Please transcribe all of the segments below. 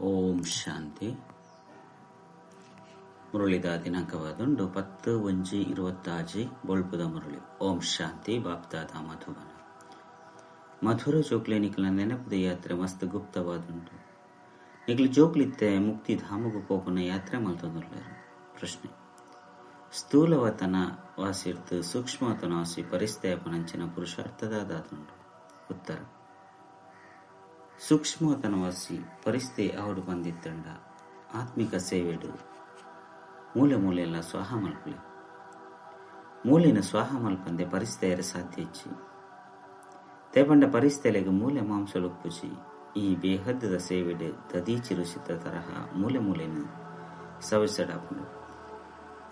ಓಂ ಶಾಂತಿ. ಮುರುಳಿದ ದಿನಾಂಕವಾದುಂಡು ಪತ್ತು ಒಂಜಿ ಇರುವತ್ತಾಜಿ ಬೊಳ್ಪುದ ಮುರುಳಿ. ಓಂ ಶಾಂತಿ ಬಾಪ್ತಾದ ಮಧುಬನ ಮಧುರ ಜೋಕ್ಲೆ ನಿಖಲ ನೆನಪುದ ಯಾತ್ರೆ ಮಸ್ತ್ ಗುಪ್ತವಾದುಂಟು. ನಿಖಲು ಜೋಕ್ಲಿತ್ತೆ ಮುಕ್ತಿ ಧಾಮಗು ಪೋಪನ ಯಾತ್ರೆ ಮಲ್ತೊಂದುಲ್ಲೆರು? ಪ್ರಶ್ನೆ. ಸ್ಥೂಲವತನ ವಾಸಿರ್ತು ಸೂಕ್ಷ್ಮವತನ ವಾಸಿ ಪರಿಸ್ಥಾಪನಂಚಿನ ಪುರುಷಾರ್ಥದಾದಾದುಂಡು ಉತ್ತರ. ಸೂಕ್ಷ್ಮತನವಾಸಿ ಪರಿಸ್ಥಿತಿ ಅವಡು ಬಂದಿತ್ತಂಡ. ಆತ್ಮಿಕ ಸೇವೆಡು. ಮೂಲೆ ಮೂಲೆಲ್ಲ ಸ್ವಾಹ ಮಲ್ಪಲೆ. ಮೂಲಿನ ಸ್ವಾಹ ಮಲ್ಪಂದೆ ಪರಿಸ್ಥಿತಿಯರ ಸಾಧ್ಯ ಇಚ್ಚಿ ತೇಪಂಡ ಪರಿಸ್ಥಿತಿಲೆಗೆ ಮೂಲೆ ಮಾಂಸಲೊಪ್ಪುಚಿ ಈ ಬೇಹದ್ದದ ಸೇವೆಡು ತದೀಚಿ ರುಚಿತ ತರಹ ಮೂಲೆ ಮೂಲೆನ ಸವಿಸಡಾಪುಂಡು.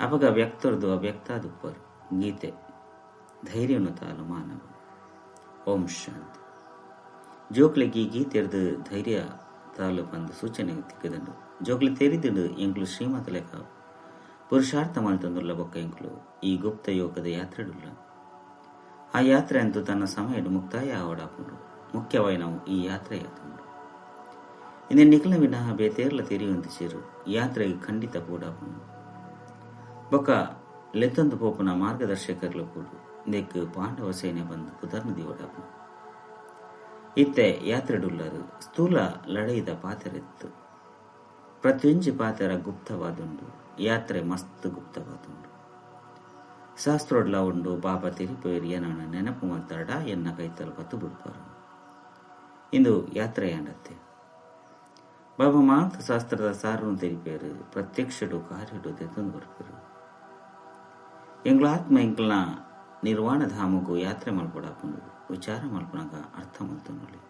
ಅಪಗ ವ್ಯಕ್ತರದು ಅವ್ಯಕ್ತಾದುಪ್ಪರು. ಗೀತೆ. ಧೈರ್ಯನು ತಾಲು ಮಾನವ. ಓಂ ಶಾಂತಿ. ಜೋಕ್ಲೆಗೆ ಗೀತೆರ್ದು ಧೈರ್ಯ ತಾಲು ಬಂದು ಸೂಚನೆ ತಿಕ್ಕದಂಡು ಜೋಕ್ಲೆ ತೆರೆದಿಂಡು ಎಂಕ್ಲು ಶ್ರೀಮತ ಲೆಕ್ಕ. ಪುರುಷಾರ್ಥ ಮಲ್ತಂದುಲ್ಲ ಬೊಕ್ಕ ಎಂಕ್ಲು ಈ ಗುಪ್ತ ಯೋಗದ ಯಾತ್ರೆಡುಲ್ಲ ಆ ಯಾತ್ರೆ ಅಂತೂ ತನ್ನ ಸಮಯ ಮುಕ್ತಾಯ ಆವಡಾಪುಂಡು. ಮುಖ್ಯವಾಗಿ ನಾವು ಈ ಯಾತ್ರೆ ಯಾತುಂಡು ಇಂದೆ ನಿಖಲ ವಿನಃ ಬೇತೇರ್ಲ ತೆರಿಯೊಂದಿಸಿರು ಯಾತ್ರೆಗೆ ಖಂಡಿತ ಪೂಡಾಪುಂಡು ಬೊಕ್ಕ ಲೆತ್ತೊಂದು ಪೋಪುನ ಮಾರ್ಗದರ್ಶಕರ್ಲು ಕೂಡು. ಇಂದೆಕ್ ಪಾಂಡವ ಸೇನೆ ಬಂದು ಪುದರ್ನದಿ ಓಡಾಪುಂಡು. ಇತ್ತೆ ಯಾತ್ರೆಡುಲ್ಲರು ಸ್ಥೂಲ ಲಡೆಯದ ಪಾತೆರೆತ್ತು. ಪ್ರತಿಯೊಂಜಿ ಪಾತೆರ ಗುಪ್ತವಾದುಂಡು, ಯಾತ್ರೆ ಮಸ್ತ್ ಗುಪ್ತವಾದುಂಡು. ಶಾಸ್ತ್ರೋಡ್ಲ ಉಂಡು ಬಾಬಾ ತಿರುಪೇರಿ ಏನನ್ನು ನೆನಪು ಮಾತಾಡ ಎನ್ನ ಕೈತಲು ಕತ್ತು ಬಿಡ್ಬಾರು ಇಂದು ಯಾತ್ರೆ ಎಂಡತ್ತೆ ಬಾಬಾ ಮಾಂತ ಶಾಸ್ತ್ರದ ಸಾರನ್ನು ತೆರಿಪೇರು ಪ್ರತ್ಯಕ್ಷಡು ಕಾರ್ಯಡು ತೆತ್ತೊಂದು ಬರ್ಪೇರು. ಎಂಗ್ಲ ಆತ್ಮ ಎಂಗ್ಲ ನಿರ್ವಾಣ ಧಾಮಗೂ ಯಾತ್ರೆ ಮಲ್ಪಡಾಪುಂಡು. ವಿಚಾರ ಮಲ್ಪನಾಗ ಅರ್ಥ ಮಲ್ತೊಂಡುಲಿ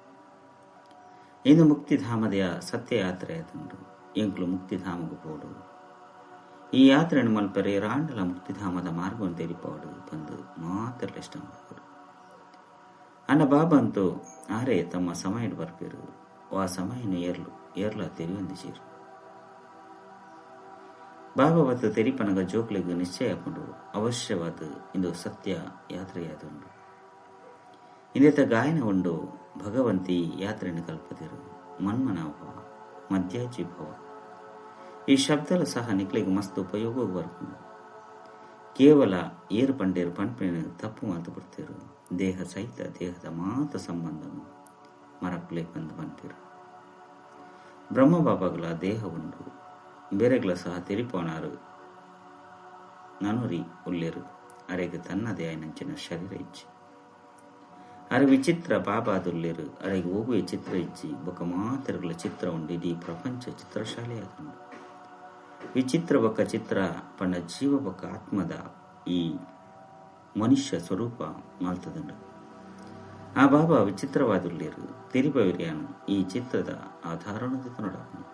ಇಂದು ಮುಕ್ತಿಧಾಮದ ಸತ್ಯ ಯಾತ್ರೆ ಆತುಂಡು ಎಂಕ್ಲು ಮುಕ್ತಿಧಾಮಗೂ ಪೋಡು ಈ ಯಾತ್ರೆಯನ್ನು ಮಲ್ಪರೆ ರಾಂಡಲ ಮುಕ್ತಿಧಾಮದ ಮಾರ್ಗವನ್ನು ತೆರಿಪಾಡು ಬಂದು ಮಾತ್ರ ಇಷ್ಟ ಮಾಡ್ತಾರೆ ಅನ್ನ ಬಾಬಾ ಅಂತೂ ಆರೆ ತಮ್ಮ ಸಮಯ ಬರ್ಪೇರು. ಆ ಸಮಯನು ಏರ್ಲು, ಏರ್ಲ ತೆರಿಯೊಂದಿಸಿರು ಬಾಬಾ ಹೊತ್ತು ತೆರಿಪನಗ ಜೋಕ್ಲಿಗೆ ನಿಶ್ಚಯ ಹಾಕೊಂಡು ಅವಶ್ಯವಾದ ಇಂದು ಸತ್ಯ ಯಾತ್ರೆಯಾದುಂಡು ಇಂದೆತ ಗಾಯನ ಉಂಡು ಭಗವಂತಿ ಯಾತ್ರೆಯನ್ನು ಕಲ್ಪದಿರು ಮನ್ಮನಾಭವ ಮಧ್ಯಾಜಿ ಭವ. ಈ ಶಬ್ದಲ ಸಹ ನಿಕ್ಲಿಗೆ ಮಸ್ತ್ ಉಪಯೋಗ ಬರ್ಕೊಂಡು ಕೇವಲ ಏರು ಪಂಡೇರು ಪಂಪಿನ ತಪ್ಪು ಮಾತು ಬಿಡ್ತಿರು ದೇಹ ಸಹಿತ ದೇಹದ ಮಾತ ಸಂಬಂಧನು. ಮರಕ್ಲೆ ಬಂದು ಬಂತಿರು. ಬ್ರಹ್ಮ ಬಾಬಾಗಳ ದೇಹ ಉಂಡು. ಬೇರೆಗಳ ಸಹ ತಿರಿಪೋನಾರು. ನನುರಿ ಉಲ್ಲೇರು. ಅರೆಗೆ ತನ್ನದೇ ಆಯ್ನಂಚಿನ ಶರೀರ ಇಚ್ಚಿ. ಅರೆ ವಿಚಿತ್ರ ಬಾಬಾದುಲ್ಲೇರು. ಅರೆಗೆ ಹೋಗುವ ಚಿತ್ರ ಇಚ್ಚಿ ಬೊಕ ಮಾತರುಗಳ ಚಿತ್ರ ಉಂಡು. ಇಡೀ ಪ್ರಪಂಚ ಚಿತ್ರಶಾಲೆ ಆದುಂಡು ವಿಚಿತ್ರ ಬೊಕ ಚಿತ್ರ ಪಂಡ ಜೀವ ಬೊಕ ಆತ್ಮದ ಈ ಮನುಷ್ಯ ಸ್ವರೂಪ ಮಾಲ್ತದುಂಡು ಆ ಬಾಬಾ ವಿಚಿತ್ರವಾದುಲ್ಲೇರು ತಿರಿಪವಿರಿಯಾನು ಈ ಚಿತ್ರದ ಆಧಾರಣದ ನೋಡಪ್ಪನು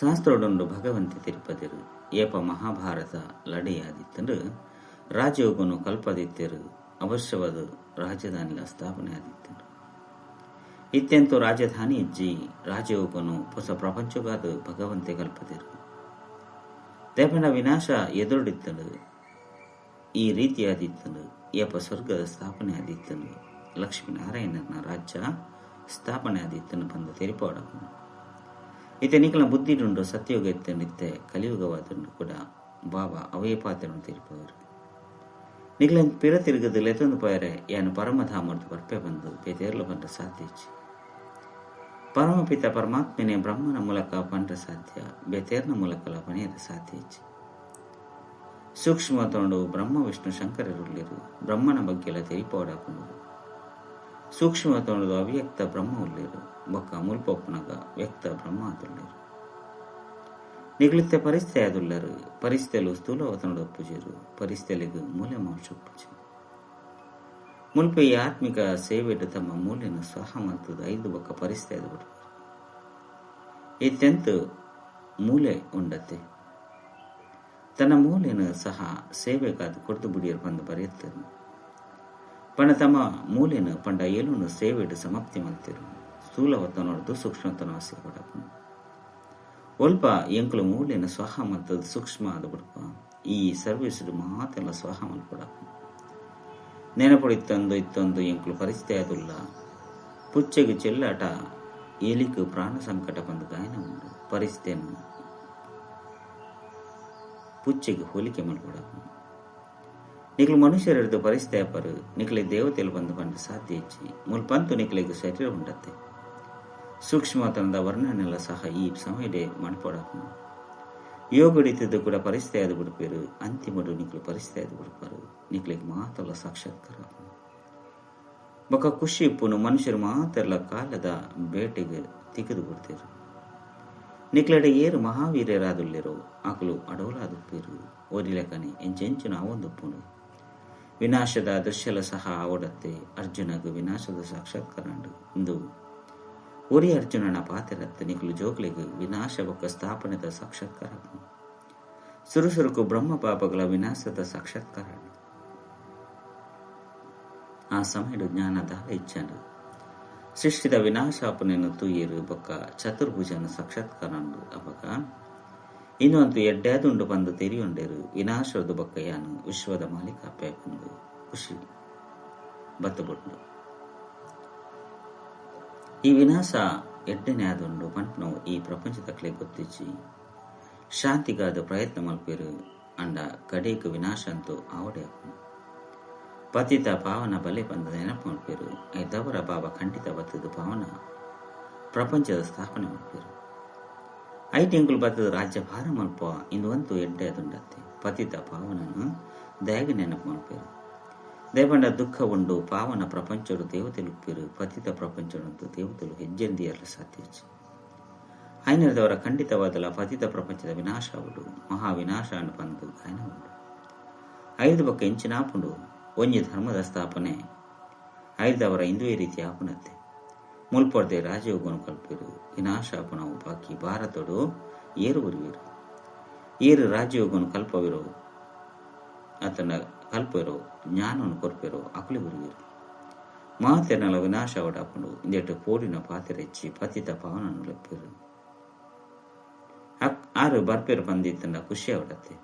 ಶಾಸ್ತ್ರೊಡೊಂಡು ಭಗವಂತಿ ತಿರುಪತಿರು. ಏಪ ಮಹಾಭಾರತ ಲಡೆಯಾದಿತ್ತಂಡು. ರಾಜಯೋಗನು ಕಲ್ಪದಿತ್ಯರು ಅವಶ್ಯವಾದ ರಾಜಧಾನಿಯ ಸ್ಥಾಪನೆ ಆದಿತ್ತಂಡು ಇತ್ಯಂತೂ ರಾಜಧಾನಿ ಇಜ್ಜಿ ರಾಜಯೋಗನು ಹೊಸ ಪ್ರಪಂಚವಾದ ಭಗವಂತೆ ಕಲ್ಪದಿರು. ದೇವನ ವಿನಾಶ ಎದುರುಡಿತ್ತಂಡು ಈ ರೀತಿಯಾದಿತ್ತಂಡು ಏಪ ಸ್ವರ್ಗದ ಸ್ಥಾಪನೆ ಆದಿತ್ತಂಡು ಲಕ್ಷ್ಮೀನಾರಾಯಣನ ರಾಜ್ಯ ಸ್ಥಾಪನೆ ಆದಿತ್ತನ್ನು ಬಂದು ತೆರಿಪಾಡವನು. ಇತ್ತೆ ನಿಖಲ ಬುದ್ಧಿಡುಂಡು ಸತ್ಯಯುಗ ಎತ್ತನಿತ್ತೆ ಕಲಿಯುಗವಾದುಂಡು ಕೂಡ ಬಾಬಾ ಅವೇ ಪಾತ್ರನು ತಿರುಪವರು. ಲೆತೊಂದು ಪೋಯರೆ ಯಾನು ಪರಮಧಾಮರ್ದು ಬರ್ಪೆ ಬಂದು ಬೇತೇರ್ಲು ಬಂದ ಸಾಧ್ಯ ಪರಮಪಿತ ಪರಮಾತ್ಮನೇ ಬ್ರಹ್ಮನ ಮೂಲಕ ಪಂಡ್ರ ಸಾಧ್ಯ ಬೇತೇರ್ನ ಮೂಲಕ ಪಣಿಯದ ಸಾಧ್ಯ ಇಚ್ಚಿ. ಸೂಕ್ಷ್ಮ ತೊಂಡು ಬ್ರಹ್ಮ, ವಿಷ್ಣು ಶಂಕರರುಳ್ಳಿರು ಬ್ರಹ್ಮನ ಬಗ್ಗೆಲ್ಲ ತೆರಿಪೋಡಾಕೊಂಡು ಸೂಕ್ಷ್ಮ ತೊಂಡು ಅವ್ಯಕ್ತ ಬ್ರಹ್ಮ ಉಳ್ಳಿರು ಬೊಕ್ಕ ಮುಲ್ಪೊಪ್ಪನಗ ವ್ಯಕ್ತ ಬ್ರಹ್ಮ ಅದುಳ್ಳರು ಪರಿಸ್ಥಿತಿ ಅದುಳ್ಳರು ಪರಿಸ್ಥಿತಿಯಲು ಸ್ಥೂಲವತನಡು ಒಪ್ಪುಜಿರು. ಪರಿಸ್ಥಿತಿಯಲಿಗೂ ಮೂಲೆ ಮಾಂಶ ಒಪ್ಪುಜಿ ಮುಲ್ಪ ಈ ಆತ್ಮಿಕ ಸೇವೆಡು ತಮ್ಮ ಮೂಲೆಯನ್ನು ಸ್ವಹ ಮಲ್ತದ ಐದು ಬೊಕ್ಕ ಪರಿಸ್ಥಿತಿ ಬಿಡ್ತಾರೆ ಇತ್ಯಂತ ಮೂಲೆ ಉಂಡತೆ ತನ್ನ ಮೂಲೆಯನ್ನು ಸಹ ಸೇವೆಗಾದ ಕೊಡ್ದು ಬಿಡಿಯರು ಬಂದು ಬರೆಯುತ್ತಾರೆ. ಪಣ ತಮ್ಮ ಮೂಲೆಯನ್ನು ಪಂಡ ಏಲುನು ಸೇವೆಡು ಸಮಾಪ್ತಿ ಮಲ್ತಿರು ಸ್ಥೂಲವತನೊಡ್ದು ಸೂಕ್ಷ್ಮತನ ಆಸೆ ಕೊಡಪ್ಪ ಒಲ್ಪ ಎಂಕುಲು ಮೂಲೆಯನ್ನು ಸ್ವಹ ಮಲ್ತದ ಸೂಕ್ಷ್ಮ ಆದ ಬಿಡಪ್ಪ ಈ ಸರ್ವಿಸ್ ಮಾತೆಲ್ಲ ಸ್ವಹ ಮಲ್ಕೊಡಪ್ಪ ತಂದು ಇತ್ತೊಂದು ಎಂಕುಲು ಪರಿಸ್ಥಿತಿ ಆದುಲ್ಲ ಪುಚ್ಚೆಗೆ ಚೆಲ್ಲಾಟ ಏಲಿಕು ಪ್ರಾಣ ಸಂಕಟ ಬಂದು ಗಾಯನ ಉಂಡು ಪರಿಸ್ಥಿತಿಯನ್ನು ಪುಚ್ಚೆಗೆ ಹೋಲಿಕೆ ಮಾಡ್ಕೊಡ ನಿಕ್ಲು ಮನುಷ್ಯರ ಪರಿಸ್ಥಿತಿ ಅಪ್ಪರು, ನಿಕ್ಲಿಗೆ ದೇವತೆಯಲ್ಲಿ ಬಂದು ಬಂದು ಸಾಧ್ಯ ಹೆಚ್ಚಿ ಮುಲ್ಪಂತು ನಿಕ್ಲಿಗೆ ಶರೀರ ಉಂಡತ್ತೆ. ಸೂಕ್ಷ್ಮತನದ ವರ್ಣನೆಲ್ಲ ಸಹ ಈ ಸಮಯಡೆ ಯೋಗ ಹಿಡಿತದ್ದು ಕೂಡ ಪರಿಸ್ಥಿತಿ ಆದ ಬಿಡ್ಪೇರು. ಅಂತಿಮಡು ನಿಕ್ಲು ಪರಿಸ್ಥಿತಿ ಆದ ಬಿಡ್ಪಾರು. ನಿಕ್ಲಿಗೆ ಮಾತಲ್ಲ ಸಾಕ್ಷಾತ್ಕಾರ ಬೊಕ ಖುಷಿ ಇಪ್ಪುನು ಮನುಷ್ಯರು ಮಾತೆಲ್ಲ ಕಾಲದ ಬೇಟೆಗೆ ತೆಗೆದು ಬಿಡ್ತೀರು. ನಿಕ್ಲಡೆ ಏರು ಮಹಾವೀರ್ಯರಾದುಲ್ಲಿರೋ ಆಕಲು ಅಡೋಲಾದುಪ್ಪಿರು ಓದಿಲೆಕನೆ ಎಂಚೆಂಚು ನಾವೊಂದುಪ್ಪುನು. ವಿನಾಶದ ದೃಶ್ಯಲ ಸಹ ಆವಡತ್ತೆ, ಅರ್ಜುನಗ ವಿನಾಶದ ಸಾಕ್ಷಾತ್ಕಾರ ಇಂದು ಒರಿ ಅರ್ಜುನನ ಪಾತಿರತ್ತೆ ನಿಖಲು ಜೋಗ್ಲಿಗೆ ವಿನಾಶ ಬೊಕ್ಕ ಸ್ಥಾಪನೆದ ಸಾಕ್ಷಾತ್ಕಾರ ಸುರುಸುರುಕು ಬ್ರಹ್ಮ ಪಾಪಗಳ ವಿನಾಶದ ಸಾಕ್ಷಾತ್ಕಾರ ಆ ಸಮಯದ ಜ್ಞಾನದ ಇಚ್ಛನ ಸೃಷ್ಟಿದ ವಿನಾಶಾಪನೆಯನ್ನು ತುಯ್ಯರು ಬೊಕ್ಕ ಚತುರ್ಭುಜನ ಸಾಕ್ಷಾತ್ಕಾರ ಅವಾಗ ಇನ್ನೊಂದು ಎಡ್ಡ್ಯಾದುಂಡು ಬಂದು ತೆರಿಯೊಂಡೇರು ವಿನಾಶದ ಬೊಕ್ಕ ಯಾನು ವಿಶ್ವದ ಮಾಲೀಕ ಪ್ಯಾಕೊಂಡು ಖುಷಿ ಬತ್ತಬೊಟ್ಟು ಈ ವಿನಾಶ ಎಡ್ಡನೆ ಆದುಂಡು ಪಂಪ್ನವು ಈ ಪ್ರಪಂಚದಕ್ಲೆ ಗೊತ್ತಿಚ್ಚಿ ಶಾಂತಿಗಾದ ಪ್ರಯತ್ನ ಮಲ್ಪೇರು ಅಂಡ ಕಡೇಕ ವಿನಾಶ ಅಂತೂ ಆವಡೆ ಪತಿತ ಪಾವನ ಬಲೆ ಬಂದ ನೆನಪು ಮಲ್ಪೇರು ಐದವರ ಬಾಬ ಖಂಡಿತ ಬತ್ತದು ಪಾವನ ಪ್ರಪಂಚದ ಸ್ಥಾಪನೆ ಮಲ್ಪೇರು ಐ ತಿಂಗಳು ಬತ್ತದ ರಾಜ್ಯ ಭಾರ ಮಲ್ಪ ಇಂದುವಂತೂ ಎಡ್ಡೆ ಅದುಂಡತ್ತೆ ಪತಿತ ಪಾವನನು ದಯಾಗಿ ನೆನಪು ದೇವಂಡ ದುಃಖ ಉಂಡು, ಪಾವನ ಪ್ರಪಂಚಡು ದೇವತೆಲು ಪಿರು, ಪತಿತ ಪ್ರಪಂಚನಂತೂ ದೇವತೆಲು ಹೆಜ್ಜೆಂದಿಯಲ್ಲ ಸಾಧ್ಯ ಐನರದವರ ಖಂಡಿತವಾದಲ ಪತಿತ ಪ್ರಪಂಚದ ವಿನಾಶ ಉಡು ಮಹಾ ವಿನಾಶ ಅನ್ನು ಬಂದು ಗಾಯನ ಉಂಡು. ಐದು ಬಕ್ಕ ಎಂಚಿನಾಪುಂಡು ಒಂಜಿ ಧರ್ಮದ ಸ್ಥಾಪನೆ. ಐದವರ ಇಂದುವೇ ರೀತಿ ಆಪುನತ್ತೆ ಮುಲ್ಪಡ್ದೆ ರಾಜಯೋಗನು ಕಲ್ಪಿರು, ವಿನಾಶ ಆಪುನವು ಬಾಕಿ ಭಾರತಡು ಏರು ಬರುವಿರು ಏರು ರಾಜಯೋಗನು ಕಲ್ಪವಿರು. ಆತನ ಕಲ್ಪಿರೋ, ಜ್ಞಾನವನ್ನು ಕೊರ್ಪಿರೋ ಅಕಲಿ ಬರುವಿರು. ಮಾತೆನಲ ವಿನಾಶ ಒಡಾಪುಂಡು ಇಂದೆಟ್ಟು ಪೋಡಿನ ಪಾತಿರೆಚ್ಚಿ ಪತಿತ ಪಾವನನ್ನು ಲಪ್ಪಿರು. ಆರು ಬರ್ಪೇರು ಖುಷಿ ಆವಡತೆ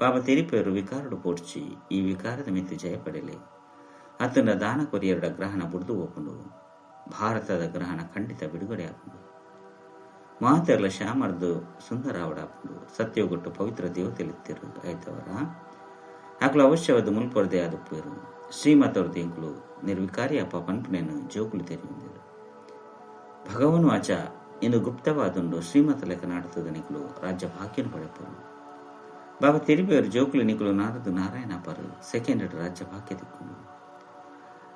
ಪಾಪ ತಿರಿಪೇರು ವಿಕಾರಡು ಪೋಡ್ಚಿ, ಈ ವಿಕಾರದ ಮಿತಿ ಜಯ ಪಡೆಯಲಿ ಅತನ ದಾನ ಕೊರಿಯರಡ ಗ್ರಹಣ ಬುಡ್ದು ಹೋಗ್ಕೊಂಡು ಭಾರತದ ಗ್ರಹಣ ಖಂಡಿತ ಬಿಡುಗಡೆ ಆಪುಂಡು ಮಾತೆರ್ಲ ಶ್ಯಾಮರ್ದು ಸುಂದರ ಅವಡಾಪುಂಡು ಸತ್ಯಗೊಟ್ಟು ಪವಿತ್ರ ದೇವತೆಲಿತ್ತಿರು ಆಯ್ತವರ? ಆಕಲು ಅವಶ್ಯವಾದ ಮುಲ್ಪೊರದೆ ಆದುಪ್ಪೇರು ಶ್ರೀಮತವ್ರದ್ದು ನಿರ್ವಿಕಾರಿ ಅಪ್ಪ ಪನ್ಪನೆಯನ್ನು ಜೋಕುಲು ತೆರೆಯುಂದಿರು ಭಗವನು ಆಚ ಇನ್ನು ಗುಪ್ತವಾದುಂಡು ಶ್ರೀಮತ ಲೆಕ್ಕ ನಾಡುತ್ತದ ನಿಕುಲು ರಾಜ್ಯ ಭಾಗ್ಯನು ಪಡೆಪರು ಬಾಬಾ ತಿರುಬಿಯವರು ಜೋಕುಲು ನಿಕುಲು ನಾರದು ನಾರಾಯಣ ಪರು ಸೆಕೆಂಡ್ ರಾಜ್ಯ ಭಾಗ್ಯ ದಿಕ್ಕುಲು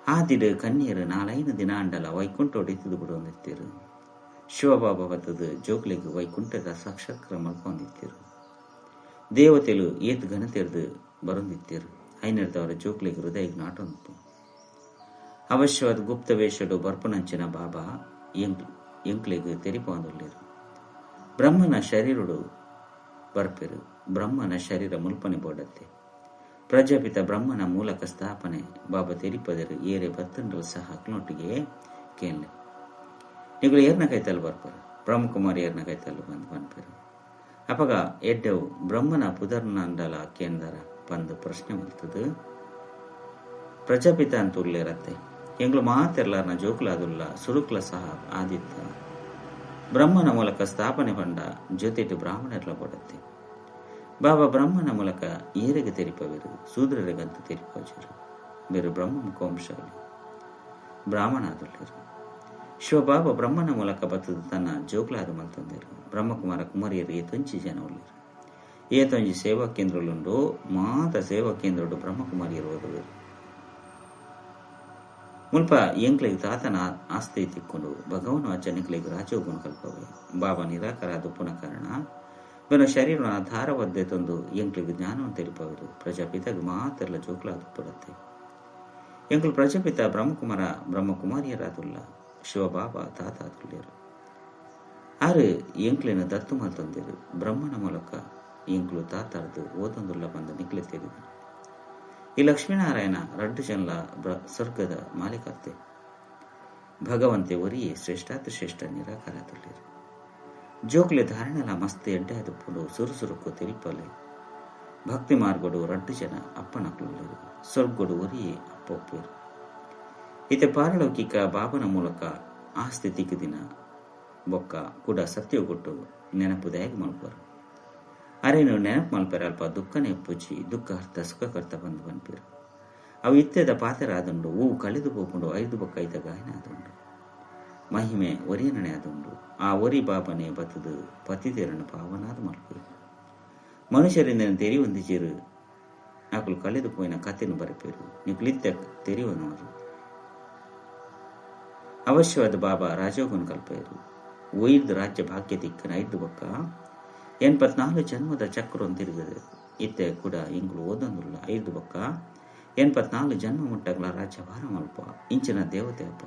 ಆದಿಡು ಕನ್ಯರು ನಾಲೈನ ದಿನ ಅಂಡಲ ವೈಕುಂಠ ಹೊಡಿತದು ಬಿಡುವಂದಿತ್ತಿರು ಶಿವಬಾಬಾ ಬತ್ತದು ಜೋಕುಲಿಗೆ ವೈಕುಂಠದ ಸಾಕ್ಷಾತ್ಕಾರ ಮಲ್ಕೊಂಡಿತ್ತಿರು ದೇವತೆಲು ಏತ್ ಘನತೆರ್ದು ಬರುಂದಿತ್ತಿರು ಐನರ್ದವರ ಜೋಕ್ಲಿಗೆ ಹೃದಯ ನಾಟೊಂದು ಅವಶ್ಯವಾದ ಗುಪ್ತ ವೇಷಡು ಬರ್ಪನಂಚಿನ ಬಾಬಾ ಎಂಕ್, ಎಂಕ್ಲಿಗೆ ತೆರಿಪೊಂದುಲ್ಲೇರು. ಬ್ರಹ್ಮನ ಶರೀರಡು ಬರ್ಪೆರು. ಬ್ರಹ್ಮನ ಶರೀರ ಮುಲ್ಪನೆ ಬೋಡತ್ತೆ. ಪ್ರಜಾಪಿತ ಬ್ರಹ್ಮನ ಮೂಲಕ ಸ್ಥಾಪನೆ ಬಾಬಾ ತೆರಿಪದರು ಏರೆ ಬತ್ತಂಡಲು ಸಹ ಅಕ್ಲೊಟ್ಟಿಗೆ ಕೇಳಲೆ. ನಿಗಳು ಏರ್ನ ಕೈತಲ್ಲಿ ಬರ್ಪರು. ಬ್ರಹ್ಮಕುಮಾರಿ ಏರ್ನ ಕೈತಲ್ಲಿ ಬಂದು ಬಂದ್ಪೇರು. ಅಪಗ ಎಡ್ಡೆವು ಬ್ರಹ್ಮನ ಪುದರ್ನಂಡಲ ಕೇಂದ್ರ ಬಂದು ಪ್ರಶ್ನೆ ಬರ್ತದೆ ಪ್ರಜಾಪಿತ ಅಂತ ಉರ್ಲಿರತ್ತೆ ಎಂಗ್ಳು ಮಾತೆರ್ಲಾರ್ನ ಜೋಕುಲಾದುಲ್ಲ ಸುರುಕ್ಲ ಸಹ ಆದಿತ್ಯ ಬ್ರಹ್ಮನ ಮೂಲಕ ಸ್ಥಾಪನೆ ಬಂಡ ಜೊತೆಟು ಬ್ರಾಹ್ಮಣರ್ಲ ಕೊಡತ್ತೆ. ಬಾಬಾ ಬ್ರಹ್ಮನ ಮೂಲಕ ಏರಿಗೆ ತೆರಿಪವಿರು ಸೂದ್ರರಿಗಂತ ತೆರಿಪೋಜರು ಬೇರು ಬ್ರಹ್ಮ ಕೋಂಶಗಳು ಬ್ರಾಹ್ಮಣ ಆದುಳ್ಳರು ಶಿವಬಾಬಾ ಬ್ರಹ್ಮನ ಮೂಲಕ ಬತ್ತದ ತನ್ನ ಜೋಕ್ಲಾದ ಮಲ್ತಂದಿರು ಬ್ರಹ್ಮಕುಮಾರ ಕುಮಾರಿಯರಿಗೆ ತುಂಚಿ ಜನ ಉಳ್ಳರು ಏತೊಂಜಿ ಸೇವಾ ಕೇಂದ್ರಲುಂಡು ಮಾತ ಸೇವಾ ಕೇಂದ್ರ ಬ್ರಹ್ಮಕುಮಾರಿ ಇರುವುದು ಮುಲ್ಪ ಎಂಕ್ಲಿಗೆ ತಾತನ ಆಸ್ತಿ ತಿಕ್ಕೊಂಡು ಭಗವನು ಅಚ್ಚನಿಕ್ಲಿಗೆ ರಾಜೋಗುಣ ಕಲ್ಪವೆ. ಬಾಬಾ ನಿರಾಕಾರ ದುಪ್ಪನ ಕಾರಣ ಬೆನ ಶರೀರ ಧಾರವದ್ದೆ ತಂದು ಎಂಕ್ಲಿಗೆ ಜ್ಞಾನವನ್ನು ತಿಳಿಪವರು ಪ್ರಜಾಪಿತಗೆ ಮಾತೆಲ್ಲ ಜೋಕ್ಲ ಪಡುತ್ತೆ. ಎಂಕ್ಲು ಪ್ರಜಾಪಿತ ಬ್ರಹ್ಮಕುಮಾರ ಬ್ರಹ್ಮಕುಮಾರಿಯರಾದುಲ್ಲ. ಶಿವಬಾಬಾ ತಾತ ಆದುಳ್ಳರು ಆರು ಎಂಕ್ಲಿನ ದತ್ತು ಮಾತಂದಿರು ಬ್ರಹ್ಮನ ಮೂಲಕ ಎಂಕ್ಲು ತಾತಾರ್ದು ಓದೊಂದುಲ್ಲ ಬಂದ ನಿಕ್ಲೆ ತೆಗೆದು. ಈ ಲಕ್ಷ್ಮೀನಾರಾಯಣ ರಡ್ಡು ಜನಲ ಸ್ವರ್ಗದ ಮಾಲೀಕರ್ತೆ ಭಗವಂತೆ ಒರಿಯೇ ಶ್ರೇಷ್ಠಾತಿ ಶ್ರೇಷ್ಠ ನಿರಾಕಾರದಲ್ಲಿರು. ಜೋಕ್ಲೆ ಧಾರಣೆಲ ಮಸ್ತ್ ಎಡ್ಡೆ ಸುರು ಸುರುಸುರುಕು ತಿಳಿಪಲೆ. ಭಕ್ತಿ ಮಾರ್ಗಡು ರಡ್ಡು ಜನ ಅಪ್ಪನಕ್ಲುಳ್ಳರು ಸ್ವರ್ಗಡು ಒರಿಯೇ ಅಪ್ಪೊಪ್ಪೇರು. ಇತೆ ಪಾರಲೌಕಿಕ ಬಾಬನ ಮೂಲಕ ಆಸ್ತಿ ದಿನ ಬೊಕ್ಕ ಕೂಡ ಸತ್ಯ ನೆನಪು ನೆನಪುದಾಗಿ ಮಲ್ಪರು. ಅರೇನು ನೆನಪು ಮಲ್ಪರ ಅಲ್ಪ ದುಃಖನೇ ಪುಚ್ಚಿ ದುಃಖ ಅರ್ಥ ಸುಖಕರ್ತ ಬಂದು ಬನ್ಪಿರು ಅವು ಇತ್ತೆದ ಪಾತ್ರ ಆದುಂಡು ಹೂ ಕಳೆದು ಹೋಗ್ಕೊಂಡು ಐದು ಬೊಕ್ಕ ಐದ ಗಾಯನ ಆದುಂಡು. ಮಹಿಮೆ ಒರಿಯನಣೆ ಆದುಂಡು, ಆ ಒರಿ ಬಾಬನೆ ಬತ್ತದು ಪತಿದೇರನ ಪಾವನಾದ ಮಲ್ಪು ಮನುಷ್ಯರಿಂದ ತೆರಿ ಹೊಂದಿಚಿರು ಆಕಲು ಕಳೆದು ಪೋಯಿನ ಕಥೆನು ಬರಪೇರು ನೀವು ಲಿತ್ತ ತೆರಿವನವರು ಅವಶ್ಯವಾದ ಬಾಬಾ ರಾಜೋಗನ್ ಕಲ್ಪೇರು, ಒಯ್ದು ರಾಜ್ಯ ಭಾಗ್ಯ ದಿಕ್ಕನ ಐದು ಬೊಕ್ಕ ಎನ್ಪತ್ನಾಲ್ಕು ಜನ್ಮದ ಚಕ್ರ ತಿರುಗದು ಇತ್ತೆ ಕೂಡ ಇಂಗ್ಳು ಓದೊಂದುಲ್ಲ ಐದು ಬಕ್ಕ. ಎನ್ಪತ್ನಾಲ್ಕು ಜನ್ಮ ಮುಟ್ಟಗಳ ರಾಜ್ಯ ಭಾರ ಮಲ್ಪ ಇಂಚಿನ ದೇವತೆ ಅಪ್ಪ.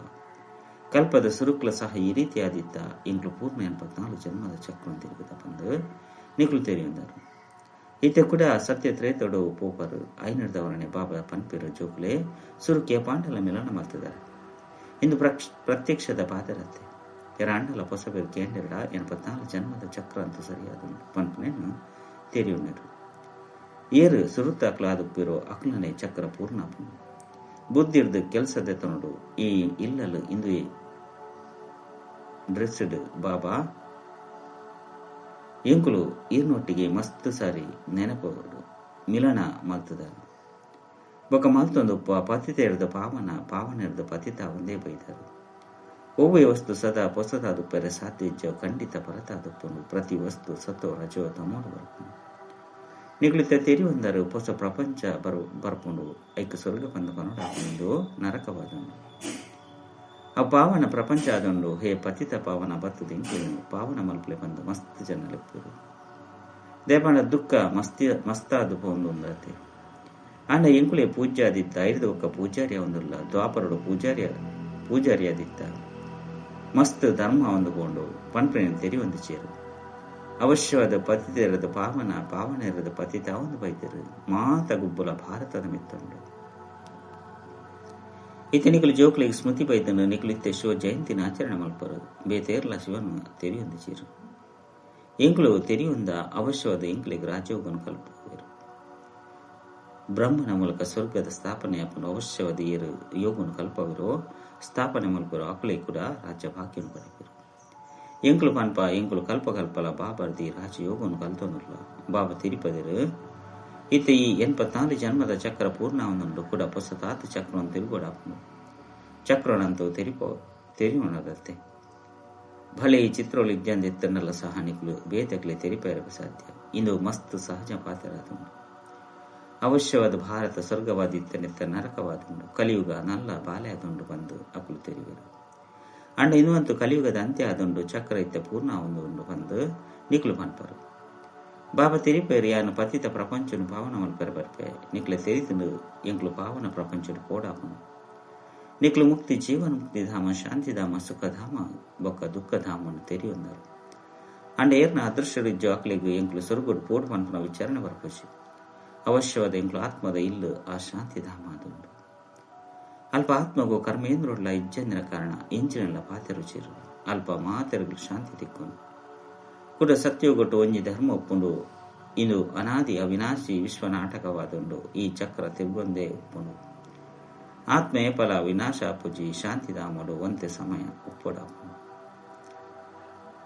ಕಲ್ಪದ ಸುರುಕ್ಲ ಸಹ ಈ ರೀತಿ ಆದಿತ್ತ ಇಂಗ್ಳು ಪೂರ್ಣ ಎನ್ಪತ್ನಾಲ್ಕು ಜನ್ಮದ ಚಕ್ರ ತಿರುಗದ ಬಂದು ನಿಕ್ಳು ತೆರೆಯುಂದರು ಇತ್ತೆ ಕೂಡ ಸತ್ಯ ತ್ರೇತೊಡು ಪೋಪರು ಐನರ್ದವರನೆ ಬಾಬಾ ಪನ್ಪಿರ ಜೋಕುಲೆ ಸುರುಕಿಯ ಪಾಂಡಲ ಮಿಲನ ಮಾಡ್ತಿದ್ದಾರೆ. ಇಂದು ಪ್ರತ್ಯಕ್ಷದ ಪಾದರತೆ ಪೊಸಬೇರು ಕೇಂದ್ರ ಎನ್ಪತ್ನಾಲ್ಕು ಜನ್ಮದ ಚಕ್ರ ಅಂತ ಸರಿಯಾದ ಪಂಪನೇನು ತೆರೆಯುಣ್ಣರು ಏರು ಅಕ್ಲಾದುಪ್ಪಿರೋ ಅಕ್ಲನೆ ಚಕ್ರ ಪೂರ್ಣ ಬುದ್ಧಿರ್ದು ಕೆಲಸದ ತೊಂಡು ಈ ಇಲ್ಲಲು ಇಂದು ಡ್ರೆಸ್ಡ್ ಬಾಬಾ ಎಂಕುಲು ಈರ್ನೊಟ್ಟಿಗೆ ಮಸ್ತ್ ಸಾರಿ ನೆನಪುಗಳು ಮಿಲನ ಮಲ್ತದ ಬೊಕ ಮಲ್ತೊಂದು ಪತಿತೆರ್ದ ಪಾವನ, ಪಾವನೆರ್ದ ಪತಿತ ಒಂದೇ ಬೈದರು. ಒವ್ವೆ ವಸ್ತು ಸದಾ ಪೊಸದಾದುಪ್ಪರೆ ಸಾಧ್ಯ ಖಂಡಿತ ಪರತಾದುಪ್ಪನು ಪ್ರತಿ ವಸ್ತು ಸತ್ತೋ ರಜೋ ತಮೋಡು ಬರ್ಪನು. ನಿಗಳಿತ ತೆರಿ ಒಂದರು ಹೊಸ ಪ್ರಪಂಚ ಬರು ಬರ್ಪುಂಡು ಐಕ ಸ್ವರ್ಗ ಬಂದ ಕನ್ನಡ ನರಕವಾದನು. ಆ ಪಾವನ ಪ್ರಪಂಚ ಆದೊಂಡು ಹೇ ಪತಿತ ಪಾವನ ಬತ್ತದ ಇಂಕೇನು ಪಾವನ ಮಲ್ಪಲೆ ಬಂದು ಮಸ್ತ್ ಜನ ಲೆಪ್ಪರು ದೇವನ ದುಃಖ ಮಸ್ತಿ, ಮಸ್ತಾದು ಪೋಂದು ಒಂದತೆ ಅಂಡ ಎಂಕುಲೆ ಪೂಜಾದಿತ್ತ ಐದು ಒಕ್ಕ ಪೂಜಾರಿಯ ಒಂದುಲ್ಲ. ದ್ವಾಪರಡು ಪೂಜಾರಿಯ ಪೂಜಾರಿಯಾದಿತ್ತ ಮಸ್ತ್ ಧರ್ಮ ಬೋಂಡು ಪನ್ಪೆನ ತೆರಿ ಒಂದು ಚೇರು. ಅವಶ್ಯವಾದ ಪತಿತೆರದ ಪಾವನ ಪಾವನೆರದ ಪತಿತ ಒಂದು ಬೈದರು. ಮಾತ ಗುಬ್ಬುಲ ಭಾರತದ ಮಿತ್ತುಂಡು ಈತ ನಿಕಲು ಜೋಕ್ಲಿಗೆ ಸ್ಮೃತಿ ಬೈತನು ನಿಕಲಿತ್ತೆ ಶಿವ ಜಯಂತಿನ ಆಚರಣೆ ಮಲ್ಪರು ಬೇತೇರ್ಲ ಶಿವನು ತೆರಿಯೊಂದು ಚೀರು. ಎಂಕ್ಲು ತೆರಿಯೊಂದ ಅವಶ್ಯವಾದ ಎಂಕ್ಲಿಗೆ ರಾಜಯೋಗನು ಕಲ್ಪುವರು. ಬ್ರಹ್ಮನ ಮೂಲಕ ಸ್ವರ್ಗದ ಸ್ಥಾಪನೆ ಅಪ್ಪನು ಅವಶ್ಯವಾದ ಏರು ಯೋಗನು ಕಲ್ಪವಿರೋ. ಸ್ಥಾಪನೆ ಮಲ್ಪರು ಕೂಡ ರಾಜ್ಯ ಭಾಗ್ಯನು ಪಡೆದರು ಎಂಕುಲು ಪನ್ಪ, ಎಂಕುಲು ಕಲ್ಪ ಕಲ್ಪಲ, ಬಾಬರ್ದಿ ರಾಜಯೋಗನು ಕಲ್ತೊಂದುಲ್ಲ ಬಾಬ ತಿರುಪದಿರು ಇತ್ತ ಈ ಎಂಬತ್ನಾಲ್ಕು ಜನ್ಮದ ಚಕ್ರ ಪೂರ್ಣ ಕೂಡ ಹೊಸ ತಾತ ಚಕ್ರವನ್ನು ತಿರುಗೋಡಾಪನು ಚಕ್ರನಂತೂ ತೆರಿಪೋ ತೆರಿಯೋಣದತ್ತೆ ಭಲೆ ಈ ಚಿತ್ರಗಳು ಇದ್ದಂದಿತ್ತನ್ನೆಲ್ಲ ಸಹ ನಿಕ್ಲು ಬೇತಕ್ಲೆ ತೆರಿಪೇರಬೇಕು ಸಾಧ್ಯ. ಇಂದು ಮಸ್ತ್ ಸಹಜ ಪಾತ್ರರಾದುಂಡು ಅವಶ್ಯವಾದ ಭಾರತ ಸ್ವರ್ಗವಾದಿತ್ತನೆತ್ತ ನರಕವಾದುಂಡು ಕಲಿಯುಗ ನಲ್ಲ ಬಾಲೆ ಆದುಂಡು ಬಂದು ಅಕುಲು ತೆರಿವರು ಅಂಡ ಇನ್ನುವಂತೂ ಕಲಿಯುಗದ ಅಂತ್ಯ ಆದುಂಡು ಚಕ್ರ ಇತ್ತ ಪೂರ್ಣ ಒಂದು ಉಂಡು ಬಂದು ನಿಕ್ಲು ಪನ್ಪರು ಬಾಬಾ ತೆರಿಪೇರು ಯಾನು ಪತಿತ ಪ್ರಪಂಚನು ಪಾವನ ಮಲ್ಪೆರ ಬರ್ಪೆ ನಿಕ್ಲ ತೆರಿತನು ಎಂಕ್ಲು ಪಾವನ ಪ್ರಪಂಚನು ಕೋಡಾಪನು ನಿಕ್ಲು ಮುಕ್ತಿ ಜೀವನ ಮುಕ್ತಿ ಧಾಮ ಶಾಂತಿಧಾಮ ಸುಖಧಾಮ ಬೊಕ್ಕ ದುಃಖಧಾಮನು ತೆರಿಯೊಂದರು. ಅಂಡ ಏರ್ನ ಅದೃಶ್ಯರಿಜ್ಜು ಅಕ್ಲಿಗೂ ಎಂಕ್ಲು ಸ್ವರ್ಗುಡು ಪೋಡು ಪನ್ಪನ ವಿಚಾರಣೆ ಬರ್ಪೋಚಿ ಅವಶ್ಯವಾದ ಎಂಕ್ಲು ಆತ್ಮದ ಇಲ್ಲು, ಆ ಶಾಂತಿಧಾಮ ಅದುಂಡು ಅಲ್ಪ ಆತ್ಮಗೂ ಕರ್ಮೇಂದ್ರೋಡ್ಲ ಇಜ್ಜಂದಿನ ಕಾರಣ ಇಂಚಿನೆಲ್ಲ ಪಾತೆ ರುಚಿರು ಅಲ್ಪ ಮಾತೆರಗಳು ಶಾಂತಿ ತಿಕ್ಕೊಂಡು. ಕೂಡ ಸತ್ಯಗೊಟ್ಟು ಒಂಜಿ ಧರ್ಮ ಒಪ್ಪುಂಡು. ಇಂದು ಅನಾದಿ ಅವಿನಾಶಿ ವಿಶ್ವ ನಾಟಕವಾದುಂಡು ಈ ಚಕ್ರ ತಿರುಗೊಂದೇ ಒಪ್ಪುಂಡು. ಆತ್ಮೇ ಫಲ ವಿನಾಶ ಪುಜಿ ಶಾಂತಿಧಾಮಡು ಒಂತೆ ಸಮಯ ಒಪ್ಪಡ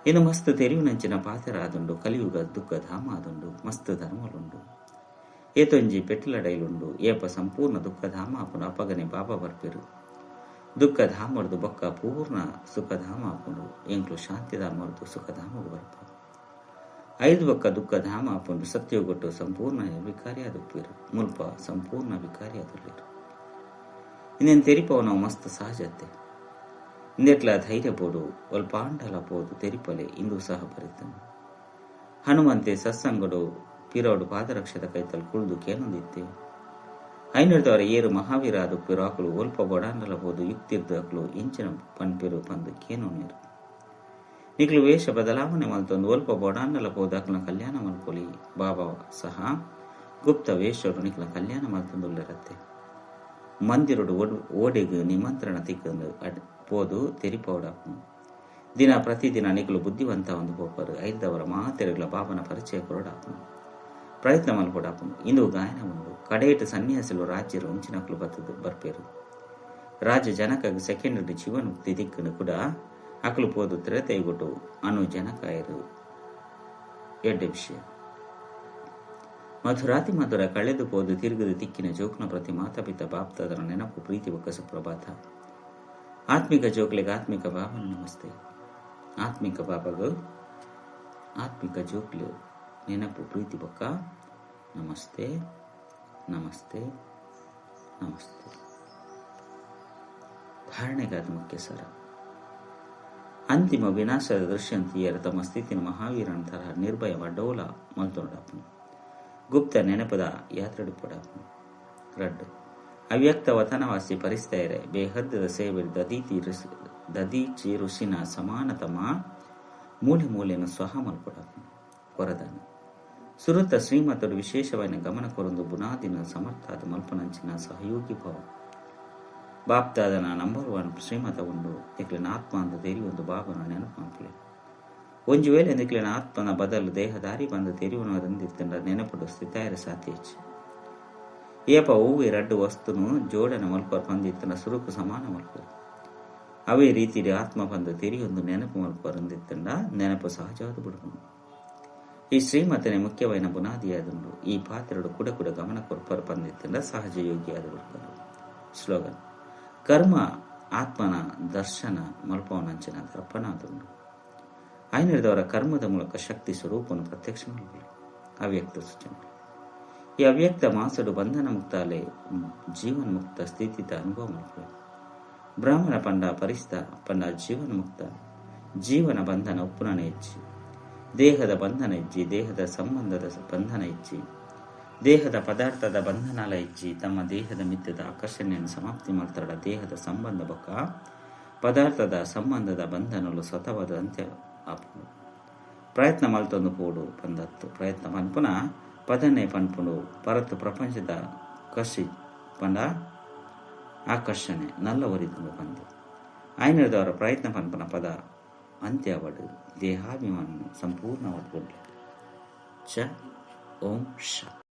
ಇನ್ನು ಮಸ್ತ್ ತೆರಿವಿನಂಚಿನ ಪಾತೆರಾದುಂಡು ಕಲಿಯುಗ ದುಃಖ ಧಾಮ ಆದುಂಡು ಮಸ್ತ್ ಧರ್ಮಲುಂಡು ಉಂಡು ಏಪ ಸಂಪೂರ್ಣ ದುಃಖಧಾಮ ಅಪುಂಡು ಅಪಗನೆ ಬಾಬಾ ಬರ್ಪಿರು. ದುಃಖಧಾಮರ್ದು ಬೊಕ್ಕ ಪೂರ್ಣ ಸುಖಧಾಮ ಅಪುಂಡು, ಎಂಕ್ಲು ಶಾಂತಿಧಾಮರ್ದು ಸುಖಧಾಮಗು ಬರ್ಪ ಐದು ಬೊಕ್ಕ ದುಃಖಧಾಮ ಅಪುಂಡು ಸತ್ಯೋಗೊಟ್ಟು ಸಂಪೂರ್ಣ ವಿಕಾರಿಯಾದುಪ್ಪಿರು ಮುಲ್ಪ ಸಂಪೂರ್ಣ ವಿಕಾರಿಯಾದುಲ್ಲಿರು ಇನ್ನೇನು ತೆರಿಪವು ನಾವು ಮಸ್ತ್ ಸಹಜತೆ ಇಂದೆಟ್ಲ ಧೈರ್ಯ ಬೋಡು ಒಲ್ಪಾಂಡಲ ಪೋದು ತೆರಿಪಲೆ ಇಂದು ಸಹ ಬರಿತನು ಹನುಮಂತೆ ಸತ್ಸಂಗಡು ಪಿರೋಡು ಪಾದರಕ್ಷದ ಕೈತಲ್ ಕುಳಿದು ಕೇನೊಂದಿತ್ತೆ. ಐನೂರದವರ ಏರು ಮಹಾವೀರ ಅದು ಪಿರಾಕಲು ಒಲ್ಪ ಬೊಡಾಂಡಲ ಬೋದು ಯುಕ್ತಿರ್ದಕಲು ಇಂಚಿನ ಪನ್ಪಿರು ಪಂದು ಕೇನು ನೀರು ನಿಕ್ಲು ವೇಷ ಬದಲಾವಣೆ ಮಲ್ತೊಂದು ಒಲ್ಪ ಬೊಡಾಂಡಲ ಅಕ್ಲ ಕಲ್ಯಾಣ ಮಲ್ಕೊಲಿ ಬಾಬಾ ಸಹ ಗುಪ್ತ ವೇಷರು ನಿಕ್ಲ ಕಲ್ಯಾಣ ಮಲ್ತೊಂದುಲ್ಲರತ್ತೆ ಮಂದಿರುಡು ಓಡಿಗೆ ನಿಮಂತ್ರಣ ತಿಕ್ಕಂದು ಪೋದು ತೆರಿಪೌಡಾಪನು ದಿನ ಪ್ರತಿದಿನ ನಿಕ್ಲು ಬುದ್ಧಿವಂತ ಒಂದು ಪೋಪರು ಐದವರ ಮಾತೆರೆಗಳ ಬಾಬನ ಪರಿಚಯ ಕೊರಡಾಪನು ಪ್ರಯತ್ನ ಮಲ್ಪಡಾಪನು ಇಂದು ಗಾಯನ ಉಂಡು ಕಡೇಟ್ ಸನ್ಯಾಸಿಲು ರಾಜ್ಯರು ಒಂಚಿನಕ್ಲು ಬತ್ತದು ಬರ್ಪೇರು. ರಾಜ ಜನಕ ಸೆಕೆಂಡ್ ಜೀವನ ಮುಕ್ತಿ ದಿಕ್ಕನು ಕೂಡ ಅಕಲು ಪೋದು ತೈಗುಟು ಅನು ಜನಕಾಯರು. ಎಡ್ಡೆ ವಿಷಯ. ಮಧುರಾತಿ ಮಧುರ ಕಳೆದು ಪೋದು ತಿರುಗದು ತಿಕ್ಕಿನ ಜೋಕ್ನ ಪ್ರತಿ ಮಾತಾಪಿತ ಬಾಪ್ತಾದರ ನೆನಪು ಪ್ರೀತಿ ಒಕ್ಕಸ ಸುಪ್ರಭಾತ ಆತ್ಮಿಕ ಜೋಕ್ಲಿಗೆ ಆತ್ಮಿಕ ಭಾವನ ನಮಸ್ತೆ. ಆತ್ಮಿಕ ಬಾಬಾಗ, ಆತ್ಮಿಕ ಜೋಕ್ಲು. ನೆನಪು ಪ್ರೀತಿ ಪಕ್ಕ ನಮಸ್ತೆ ನಮಸ್ತೆ ನಮಸ್ತೆ. ಧಾರಣೆಗಾದ ಮುಖ್ಯ ಸರ ಅಂತಿಮ ವಿನಾಶದ ದೃಶ್ಯಂತಿಯರ ತಮ್ಮ ಸ್ಥಿತಿನ ಮಹಾವೀರನ ತರಹ ನಿರ್ಭಯವ ಡೋಲ ಮಲ್ತೊಂಡಪ್ಪನು ಗುಪ್ತ ನೆನಪದ ಯಾತ್ರೆಡುಪಡಪ್ಪನು ರಡ್ಡು. ಅವ್ಯಕ್ತ ವತನವಾಸಿ ಪರಿಸ್ಥೆಯರೆ ಬೇಹದ್ದದ ಸೇವೆ ದದಿ ಋಷಿ ದದಿ ಋಷಿನ ಸಮಾನತಮ ಮೂಲೆ ಮೂಲೆಯನ್ನು ಸ್ವಹ ಮಲ್ಪಡಪ್ಪನು ಕೊರದನು ಸುರತ ಶ್ರೀಮತರು ವಿಶೇಷವಾಗಿ ಗಮನ ಕೊರೊಂದು ಬುನಾದಿನ ಸಮರ್ಥಾದ ಮಲ್ಪನಂಚಿನ ಸಹಯೋಗಿ ಭಾವ. ಬಾಪ್ತಾದನ ನಂಬರ್ ಒನ್ ಶ್ರೀಮತ ಉಂಡು ಎಕ್ಲಿನ ಆತ್ಮ ಅಂದ ತೆರಿ ಒಂದು ಬಾಬನ ನೆನಪು ಮಲ್ಪಲೆ ಒಂಜು ವೇಳೆ ನಿಕ್ಲಿನ ಆತ್ಮನ ಬದಲು ದೇಹದಾರಿ ಬಂದ ತೆರಿವನು ರಂದಿತ್ತಂಡ ನೆನಪುಡು ಸ್ಥಿತಾಯರ ಸಾಧ್ಯ ಏಪ ಹೂವಿ, ರಡ್ಡು, ವಸ್ತುನು ಜೋಡನ ಮಲ್ಪ ಬಂದಿತ್ತನ ಸುರುಕು ಸಮಾನ ಮಲ್ಪ ಅವೇ ರೀತಿ ಆತ್ಮ ಬಂದ ಒಂದು ನೆನಪು ಮಲ್ಪ ಅಂದಿತ್ತಂಡ ನೆನಪು ಸಹಜವಾದ ಬಿಡುವನು ಈ ಶ್ರೀಮತನೆ ಮುಖ್ಯವಾಗಿ ಬುನಾದಿಯಾದುಂಡು ಈ ಪಾತ್ರೆಡು ಕೂಡ ಕೂಡ ಗಮನ ಕೊರ್ಪರ್ ಬಂದಿತ್ತಂಡ ಸಹಜ ಯೋಗಿಯಾದವರು ಸ್ಲೋಗನ್. ಕರ್ಮ, ಆತ್ಮನ ದರ್ಶನ, ಮಲ್ಪವನಂಚಿನ ದರ್ಪಣಾದುಂಡು ಆಯ್ನಿಡಿದವರ ಕರ್ಮದ ಮೂಲಕ ಶಕ್ತಿ ಸ್ವರೂಪವನ್ನು ಪ್ರತ್ಯಕ್ಷ ಅವ್ಯಕ್ತ ಸೂಚನೆ. ಈ ಅವ್ಯಕ್ತ ಮಾಸಡು ಬಂಧನ ಮುಕ್ತ ಮುಕ್ತಾಲೆ ಜೀವನ್ ಮುಕ್ತ ಸ್ಥಿತಿತ ಅನುಭವ ಮಾಡ್ಕೊಳ್ಳಿ ಬ್ರಾಹ್ಮಣ ಪಂಡ ಪರಿಸ್ಥ ಪಂಡ ಜೀವನ ಮುಕ್ತ ಜೀವನ ಬಂಧನ ಉಪ್ಪುನ ಹೆಚ್ಚಿ. ದೇಹದ ಬಂಧನ ಇಜ್ಜಿ ದೇಹದ ಸಂಬಂಧದ ಬಂಧನ ಇಜ್ಜಿ ದೇಹದ ಪದಾರ್ಥದ ಬಂಧನಾಲ ಇಜ್ಜಿ ತಮ್ಮ ದೇಹದ ಮಿತ್ತದ ಆಕರ್ಷಣೆಯನ್ನು ಸಮಾಪ್ತಿ ಮಾಡ್ತಾರ ದೇಹದ ಸಂಬಂಧ ಬೊಕ್ಕ? ಪದಾರ್ಥದ ಸಂಬಂಧದ ಬಂಧನಲು ಸ್ವತವಾದ ಅಂತ್ಯ ಪ್ರಯತ್ನ ಮಲ್ತೊಂದು ಪೋಡು ಬಂದತ್ತು ಪ್ರಯತ್ನ ಪನ್ಪುನ ಪದನೆ ಪನ್ಪುಂಡು ಪರತು ಪ್ರಪಂಚದ ಕಸಿ ಪಂಡ ಆಕರ್ಷಣೆ ನಲ್ಲ ಒರಿದು ಬಂದು ಆಯ್ನದವರ ಪ್ರಯತ್ನ ಪನ್ಪನ ಪದ ಅಂತ್ಯವಡು ದೇಹಾಭಿಮಾನ ಸಂಪೂರ್ಣವಾದ ಚ ಓಂ ಶ